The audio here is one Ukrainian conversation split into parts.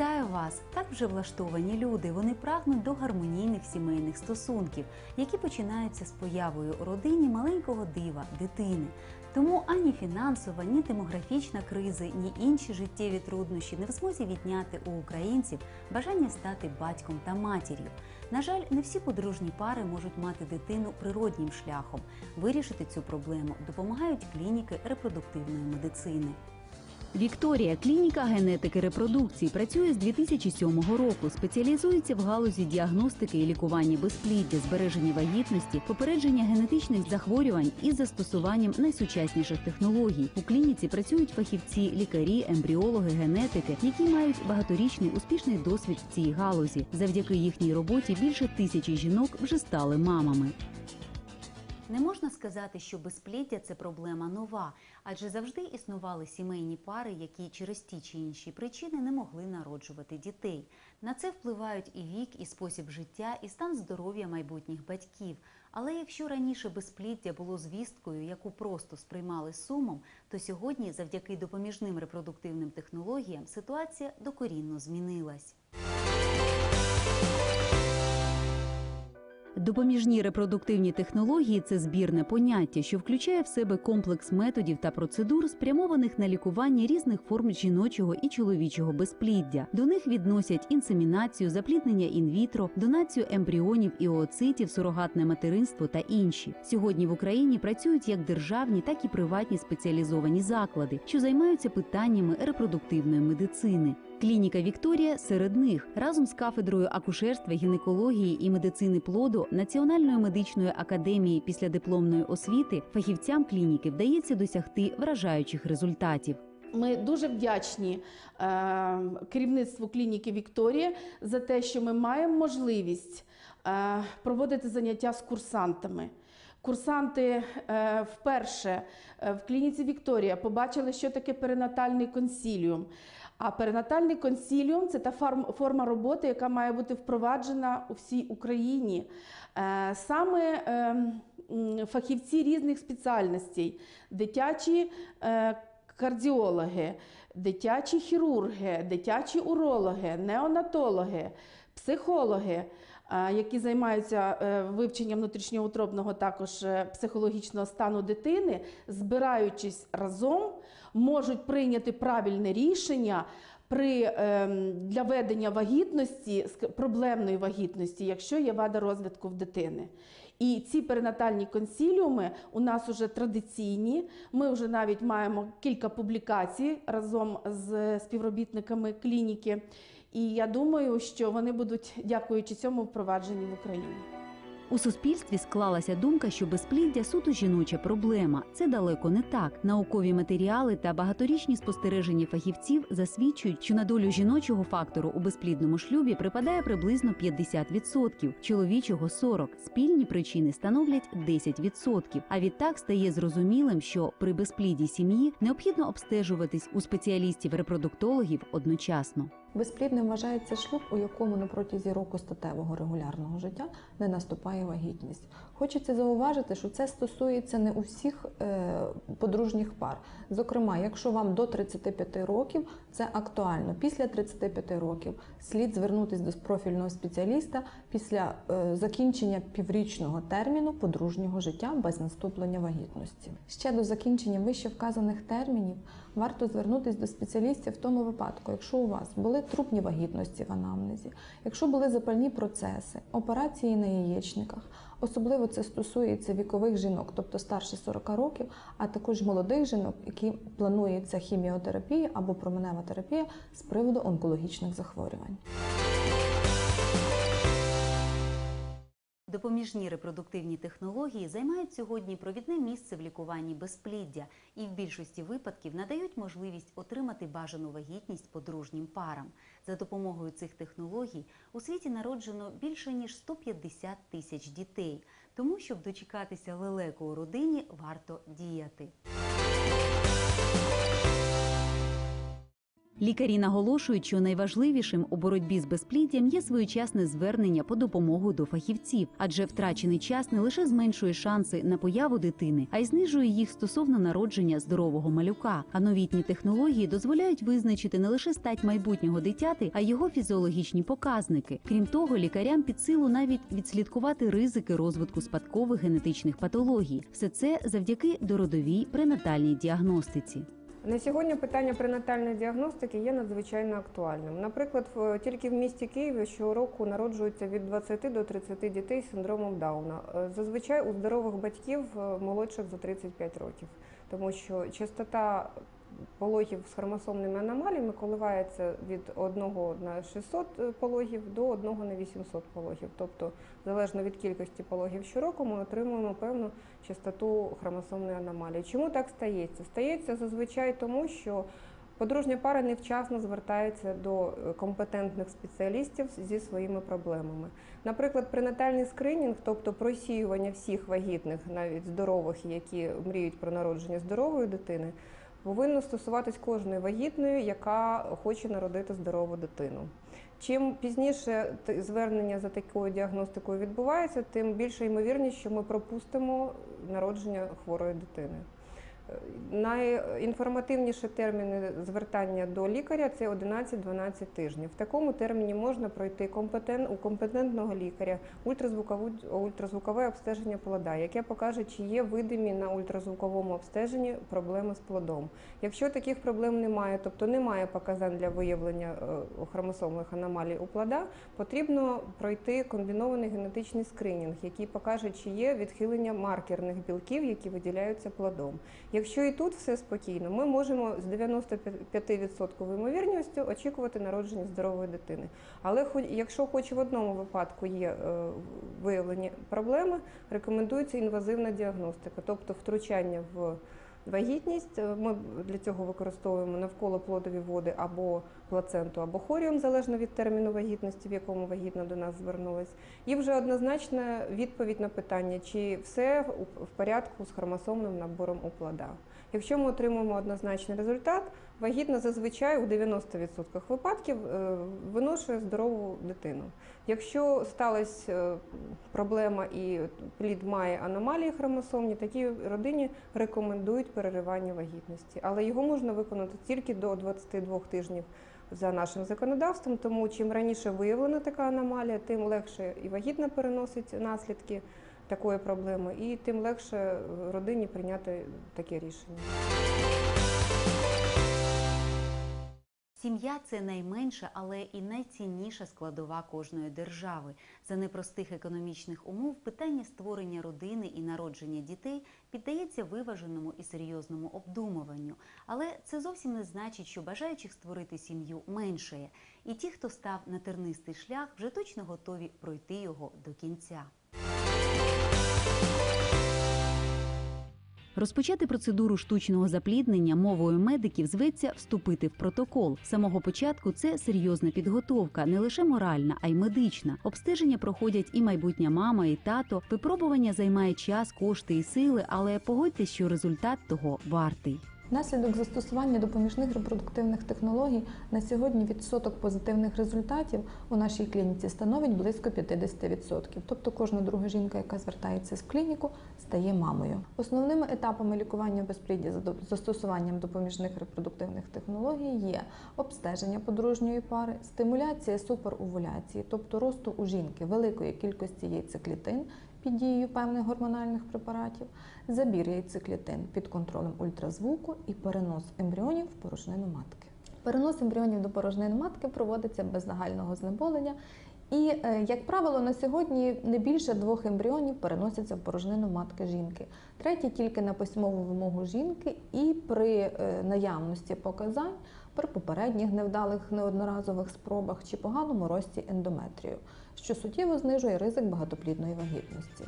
Вітаю вас! Так вже влаштовані люди. Вони прагнуть до гармонійних сімейних стосунків, які починаються з появою у родині маленького дива, дитини. Тому ані фінансова, ні демографічна кризи, ні інші життєві труднощі не в змозі відняти у українців бажання стати батьком та матір'ю. На жаль, не всі подружні пари можуть мати дитину природнім шляхом. Вирішити цю проблему допомагають клініки репродуктивної медицини. Вікторія, клініка генетики репродукції, працює з 2007 року. Спеціалізується в галузі діагностики і лікування безпліддя, збереження вагітності, попередження генетичних захворювань із застосуванням найсучасніших технологій. У клініці працюють фахівці, лікарі, ембріологи, генетики, які мають багаторічний успішний досвід в цій галузі. Завдяки їхній роботі більше тисячі жінок вже стали мамами. Не можна сказати, що безпліддя це проблема нова, адже завжди існували сімейні пари, які через ті чи інші причини не могли народжувати дітей. На це впливають і вік, і спосіб життя, і стан здоров'я майбутніх батьків. Але якщо раніше безпліддя було звісткою, яку просто сприймали сумом, то сьогодні, завдяки допоміжним репродуктивним технологіям, ситуація докорінно змінилась. Допоміжні репродуктивні технології це збірне поняття, що включає в себе комплекс методів та процедур, спрямованих на лікування різних форм жіночого і чоловічого безпліддя. До них відносять інсемінацію, запліднення інвітро, донацію ембріонів і ooцитів, сурогатне материнство та інші. Сьогодні в Україні працюють як державні, так і приватні спеціалізовані заклади, що займаються питаннями репродуктивної медицини. Клініка Вікторія серед них разом з кафедрою акушерства, гінекології і медицини плоду Національної медичної академії післядипломної освіти фахівцям клініки вдається досягти вражаючих результатів. Ми дуже вдячні е, керівництву клініки Вікторія за те, що ми маємо можливість е, проводити заняття з курсантами. Курсанти е, вперше в клініці Вікторія побачили, що таке перинатальний консіліум. А перинатальний консіліум це та форма роботи, яка має бути впроваджена у всій Україні. Е, Саме е, фахівці різних спеціальностей, дитячі. е, кардіологи, дитячі хірурги, дитячі урологи, неонатологи, психологи, які займаються е, вивченням внутрішньоутробного також е, психологічного стану дитини, збираючись разом, можуть прийняти правильне рішення. При ем, для ведення вагітності проблемної вагітності, якщо є вада розвитку в дитини. І ці перинатальні консіліуми у нас вже традиційні. Ми вже навіть маємо кілька публікацій разом з співробітниками клініки. І я думаю, що вони будуть, дякуючи цьому, впроваджені в Україні. У суспільстві склалася думка, що безпліддя суто жіноча проблема. Це далеко не так. Наукові матеріали та багаторічні спостереження фахівців засвідчують, що на долю жіночого фактору у безплідному шлюбі припадає приблизно 50%, чоловічого 40%. Спільні причини становлять 10%. А відтак стає зрозумілим, що при безпліді сім'ї необхідно обстежуватись у спеціалістів-репродуктологів одночасно. Безплідним вважається шлюб, у якому на протязі року статевого регулярного життя не наступає вагітність. Хочеться зауважити, що це стосується не усіх е, подружніх пар. Зокрема, якщо вам до 35 років це актуально. Після 35 років слід звернутися до профільного спеціаліста після е, закінчення піврічного терміну подружнього життя без наступлення вагітності. Ще до закінчення вище вказаних термінів варто звернутися до спеціалістів в тому випадку, якщо у вас були трупні вагітності в анамнезі, якщо були запальні процеси, операції на яєчниках, особливо це стосується вікових жінок, тобто старше 40 років, а також молодих жінок, які планується хіміотерапія або променева терапія з приводу онкологічних захворювань. Допоміжні репродуктивні технології займають сьогодні провідне місце в лікуванні безпліддя і в більшості випадків надають можливість отримати бажану вагітність подружнім парам. За допомогою цих технологій у світі народжено більше ніж 150 тисяч дітей. Тому, щоб дочекатися лелеку у родині, варто діяти. Лікарі наголошують, що найважливішим у боротьбі з безпліддям є своєчасне звернення по допомогу до фахівців, адже втрачений час не лише зменшує шанси на появу дитини, а й знижує їх стосовно народження здорового малюка. А новітні технології дозволяють визначити не лише стать майбутнього дитяти, а й його фізіологічні показники. Крім того, лікарям під силу навіть відслідкувати ризики розвитку спадкових генетичних патологій. Все це завдяки дородовій пренатальній діагностиці. На сьогодні питання пренатальної діагностики є надзвичайно актуальним. Наприклад, тільки в місті Києві щороку народжується від 20 до 30 дітей з синдромом Дауна. Е, Зазвичай у здорових батьків е, молодших за 35 років, тому що частота пологів з хромосомними аномаліями коливається від 1 на 600 пологів до 1 на 800 пологів. Тобто, залежно від кількості пологів щороку, ми отримуємо певну частоту хромосомної аномалії. Чому так стається? Стається зазвичай тому, що подружня пара невчасно звертається до е, компетентних спеціалістів зі своїми проблемами. Наприклад, пренатальний скринінг, тобто просіювання всіх вагітних, навіть здорових, які мріють про народження здорової дитини, повинно стосуватись кожної вагітної, яка хоче народити здорову дитину. Чим пізніше звернення за такою діагностикою відбувається, тим більша ймовірність, що ми пропустимо народження хворої дитини. Найінформативніші терміни звертання до лікаря це 11-12 тижнів. В такому терміні можна пройти компетен... у компетентного лікаря ультразвукове обстеження плода, яке покаже, чи є видимі на ультразвуковому обстеженні проблеми з плодом. Якщо таких проблем немає, тобто немає показань для виявлення е, хромосомних аномалій у плода, потрібно пройти комбінований генетичний скринінг, який покаже, чи є відхилення маркерних білків, які виділяються плодом. Якщо і тут все спокійно, ми можемо з 95% ймовірністю очікувати народження здорової дитини. Але якщо хоч в одному випадку є е, виявлені проблеми, рекомендується інвазивна діагностика, тобто втручання в вагітність. Е, Ми для цього використовуємо навколо плодові води або плаценту, або хоріум, залежно від терміну вагітності, в якому вагітна до нас звернулась. І вже однозначна відповідь на питання, чи все в- порядку з хромосомним набором у плода. Якщо ми отримуємо однозначний результат, вагітна зазвичай у 90% випадків е, виношує здорову дитину. Якщо сталася е, проблема і плід має аномалії хромосомні, такій родині рекомендують переривання вагітності, але його можна виконати тільки до 22 тижнів за нашим законодавством. Тому чим раніше виявлена така аномалія, тим легше і вагітна переносить наслідки такої проблеми, і тим легше е, родині прийняти таке рішення. Сім'я це найменша, але і найцінніша складова кожної держави. За непростих економічних умов питання створення родини і народження дітей піддається виваженому і серйозному обдумуванню. Але це зовсім не значить, що бажаючих створити сім'ю меншає. І ті, хто став на тернистий шлях, вже точно готові пройти його до кінця. Розпочати процедуру штучного запліднення мовою медиків зветься вступити в протокол. З самого початку це серйозна підготовка, не лише моральна, а й медична. Обстеження проходять і майбутня мама, і тато. Випробування займає час, кошти і сили, але погодьтесь, що результат того вартий. Внаслідок застосування допоміжних репродуктивних технологій на сьогодні відсоток позитивних результатів у нашій клініці становить близько 50%. Тобто кожна друга жінка, яка звертається в клініку, стає мамою. Основними етапами лікування безпліддя за застосуванням допоміжних репродуктивних технологій є обстеження подружньої пари, стимуляція суперовуляції, тобто росту у жінки великої кількості яйцеклітин під дією певних гормональних препаратів, забір яйцеклітин під контролем ультразвуку і перенос ембріонів в порожнину матки. Перенос ембріонів до порожнини матки проводиться без загального знеболення. І, е, як правило, на сьогодні не більше двох ембріонів переносяться в порожнину матки жінки. Третій тільки на письмову вимогу жінки і при е, наявності показань при попередніх невдалих неодноразових спробах чи поганому рості ендометрію, що суттєво знижує ризик багатоплідної вагітності.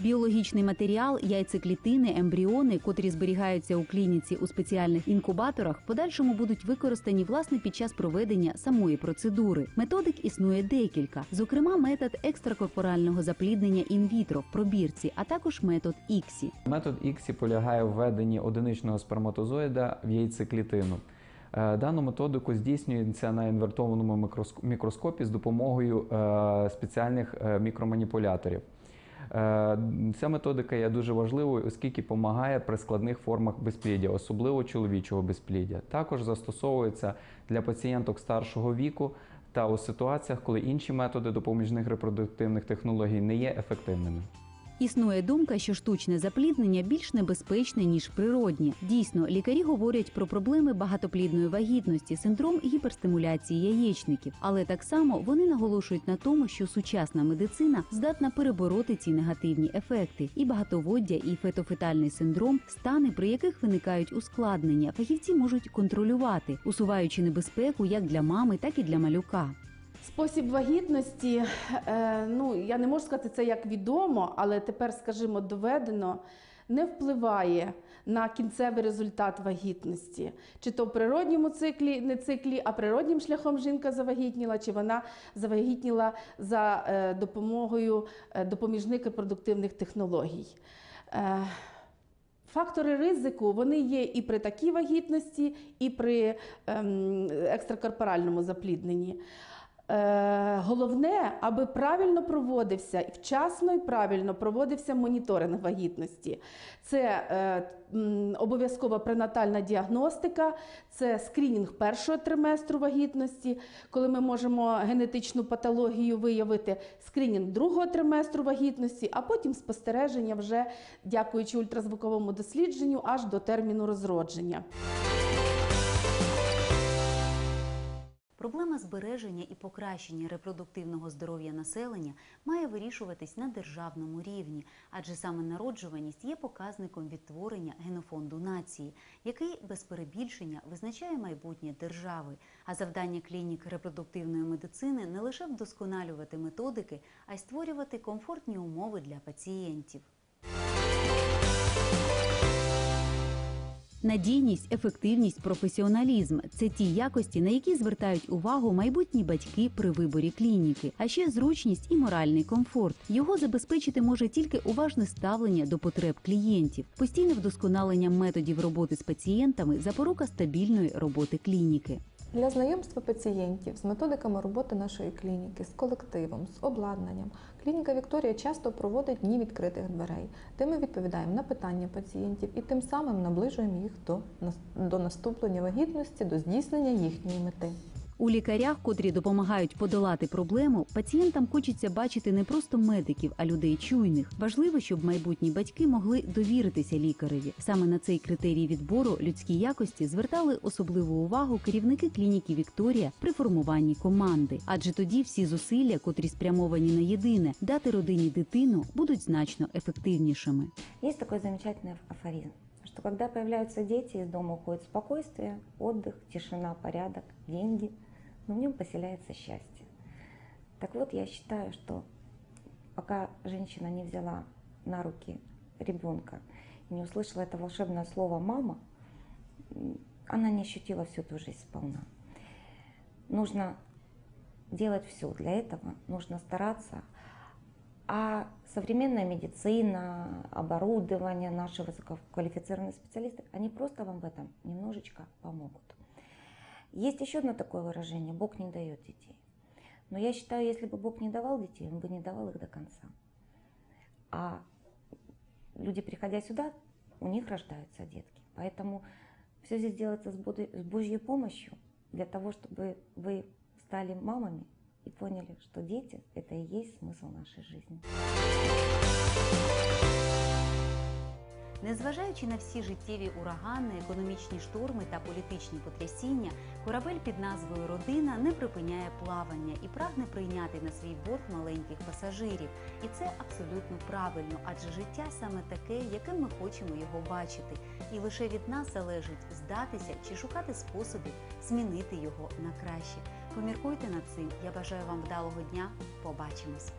Біологічний матеріал, яйцеклітини, ембріони, котрі зберігаються у клініці у спеціальних інкубаторах, в подальшому будуть використані власне під час проведення самої процедури. Методик існує декілька, зокрема, метод екстракорпорального запліднення інвітро в пробірці, а також метод іксі. Метод іксі полягає в введенні одиничного сперматозоїда в яйцеклітину. Е, Дану методику здійснюється на інвертованому мікроск- мікроскопі з допомогою е, спеціальних е, мікроманіпуляторів. Ця методика є дуже важливою, оскільки допомагає при складних формах безпліддя, особливо чоловічого безпліддя. Також застосовується для пацієнток старшого віку та у ситуаціях, коли інші методи допоміжних репродуктивних технологій не є ефективними. Існує думка, що штучне запліднення більш небезпечне ніж природнє. Дійсно, лікарі говорять про проблеми багатоплідної вагітності, синдром гіперстимуляції яєчників. Але так само вони наголошують на тому, що сучасна медицина здатна перебороти ці негативні ефекти, і багатоводдя, і фетофетальний синдром стани, при яких виникають ускладнення, фахівці можуть контролювати, усуваючи небезпеку як для мами, так і для малюка. Спосіб вагітності, е, ну я не можу сказати це як відомо, але тепер, скажімо, доведено, не впливає на кінцевий результат вагітності. Чи то в природньому циклі, не циклі, а природнім шляхом жінка завагітніла, чи вона завагітніла за е, допомогою е, допоміжних репродуктивних технологій. Фактори ризику вони є і при такій вагітності, і при ем, екстракорпоральному заплідненні. Е, головне, аби правильно проводився і вчасно і правильно проводився моніторинг вагітності. Це е, обов'язкова пренатальна діагностика, це скринінг першого триместру вагітності, коли ми можемо генетичну патологію виявити, скринінг другого триместру вагітності, а потім спостереження вже дякуючи ультразвуковому дослідженню аж до терміну розродження. Проблема збереження і покращення репродуктивного здоров'я населення має вирішуватись на державному рівні, адже саме народжуваність є показником відтворення генофонду нації, який без перебільшення визначає майбутнє держави. А завдання клінік репродуктивної медицини не лише вдосконалювати методики, а й створювати комфортні умови для пацієнтів. Надійність, ефективність, професіоналізм це ті якості, на які звертають увагу майбутні батьки при виборі клініки. А ще зручність і моральний комфорт. Його забезпечити може тільки уважне ставлення до потреб клієнтів, постійне вдосконалення методів роботи з пацієнтами, запорука стабільної роботи клініки. Для знайомства пацієнтів з методиками роботи нашої клініки, з колективом, з обладнанням, клініка Вікторія часто проводить дні відкритих дверей, де ми відповідаємо на питання пацієнтів і тим самим наближуємо їх до, до наступлення вагітності, до здійснення їхньої мети. У лікарях, котрі допомагають подолати проблему, пацієнтам хочеться бачити не просто медиків, а людей чуйних. Важливо, щоб майбутні батьки могли довіритися лікареві. Саме на цей критерій відбору людські якості звертали особливу увагу керівники клініки Вікторія при формуванні команди. Адже тоді всі зусилля, котрі спрямовані на єдине дати родині дитину, будуть значно ефективнішими. Есть такой замечательный афоризм, что когда появляются дети, из дома уходит спокойствие, отдых, тишина, порядок, деньги, но в нем поселяется счастье. Так вот, я считаю, что пока женщина не взяла на руки ребенка, не услышала это волшебное слово «мама», она не ощутила всю эту жизнь сполна. Нужно делать все для этого, нужно стараться, а современная медицина, оборудование, наши высококвалифицированные специалисты, они просто вам в этом немножечко помогут. Есть еще одно такое выражение – Бог не дает детей. Но я считаю, если бы Бог не давал детей, Он бы не давал их до конца. А люди, приходя сюда, у них рождаются детки. Поэтому все здесь делается с Божьей- помощью для того, чтобы вы стали мамами и поняли, что дети – это и есть смысл нашей жизни. Незважаючи на всі життєві урагани, економічні шторми та політичні потрясіння, корабель під назвою Родина не припиняє плавання і прагне прийняти на свій борт маленьких пасажирів. І це абсолютно правильно, адже життя саме таке, яким ми хочемо його бачити. І лише від нас залежить здатися чи шукати способи змінити його на краще. Поміркуйте над цим. Я бажаю вам вдалого дня. Побачимось!